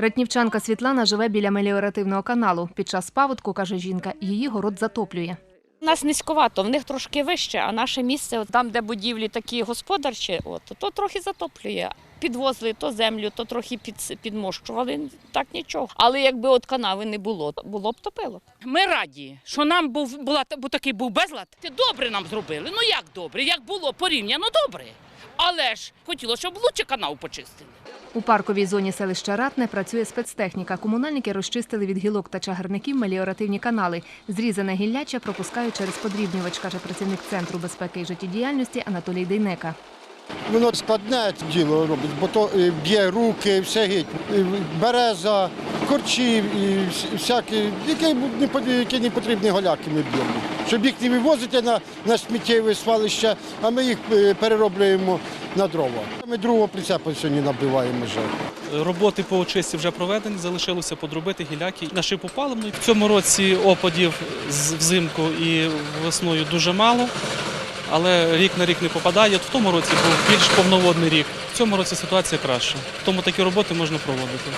Ратнівчанка Світлана живе біля меліоративного каналу. Під час паводку, каже жінка, її город затоплює. У нас низьковато, в них трошки вище, а наше місце, от там, де будівлі такі господарчі, от, то трохи затоплює. Підвозили то землю, то трохи під, підмощували, так нічого. Але якби от канави не було, то було б топило. Ми раді, що нам був була бо такий був безлад. Добре нам зробили. Ну як добре? Як було порівняно добре. Але ж хотіло, щоб лучше канал почистили. У парковій зоні селища Ратне працює спецтехніка. Комунальники розчистили від гілок та чагарників меліоративні канали. Зрізане гілляча пропускають через подрібнювач, каже працівник Центру безпеки і життєдіяльності Анатолій Дейнека. Воно складне діло робить, бо то е, б'є руки, все геть. Береза, корчі, і всякі, які не потрібні голяки ми б'ємо. Щоб їх не вивозити на, на сміттєве свалище, а ми їх е, перероблюємо на дрова. Ми другого прицепа сьогодні набиваємо вже. Роботи по очисті вже проведені, залишилося подробити гіляки на шипопаливної. В цьому році опадів взимку і весною дуже мало, але рік на рік не попадає. В тому році був більш повноводний рік. В цьому році ситуація краща. Тому такі роботи можна проводити.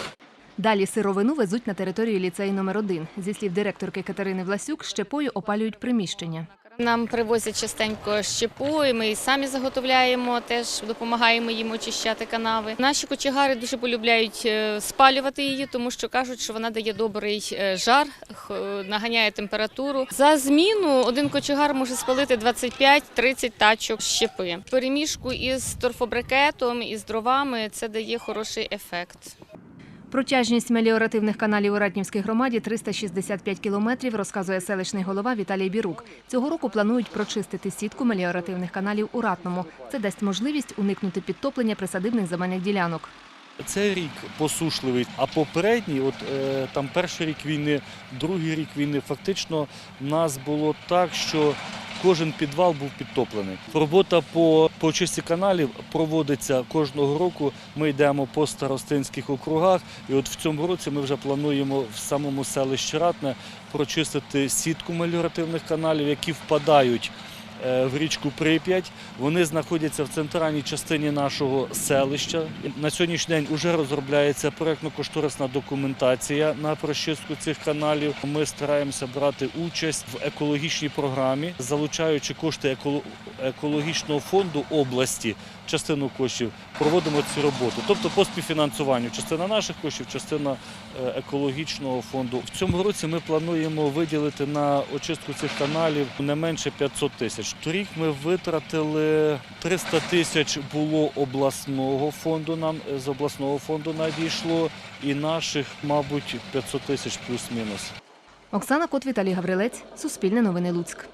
Далі сировину везуть на територію ліцею номер 1 Зі слів директорки Катерини Власюк, щепою опалюють приміщення. Нам привозять частенько щепу, і ми і самі заготовляємо, теж допомагаємо їм очищати канави. Наші кочегари дуже полюбляють е, спалювати її, тому що кажуть, що вона дає добрий е, жар, е, наганяє температуру. За зміну один кочегар може спалити 25-30 тачок щепи. Перемішку із торфобрикетом і з дровами це дає хороший ефект. Протяжність меліоративних каналів у Ратнівській громаді 365 кілометрів, розказує селищний голова Віталій Бірук. Цього року планують прочистити сітку меліоративних каналів у Ратному. Це дасть можливість уникнути підтоплення присадибних земельних ділянок. Це рік посушливий, а попередній, от е, там перший рік війни, другий рік війни, фактично нас було так, що кожен підвал був підтоплений. Робота по, по очисті каналів проводиться кожного року. Ми йдемо по старостинських округах, і от в цьому році ми вже плануємо в самому селищі Ратне прочистити сітку меліоративних каналів, які впадають в річку Прип'ять. Вони знаходяться в центральній частині нашого селища. На сьогоднішній день вже розробляється проєктно-кошторисна документація на прочистку цих каналів. Ми стараємося брати участь в екологічній програмі, залучаючи кошти екологічного фонду області. Частину коштів проводимо цю роботу, тобто по співфінансуванню. Частина наших коштів, частина е, екологічного фонду. В цьому році ми плануємо виділити на очистку цих каналів не менше 500 тисяч. Торік ми витратили 300 тисяч було обласного фонду. Нам е, з обласного фонду надійшло, і наших, мабуть, 500 тисяч плюс-мінус. Оксана Кот, Віталій Гаврилець, Суспільне новини Луцьк.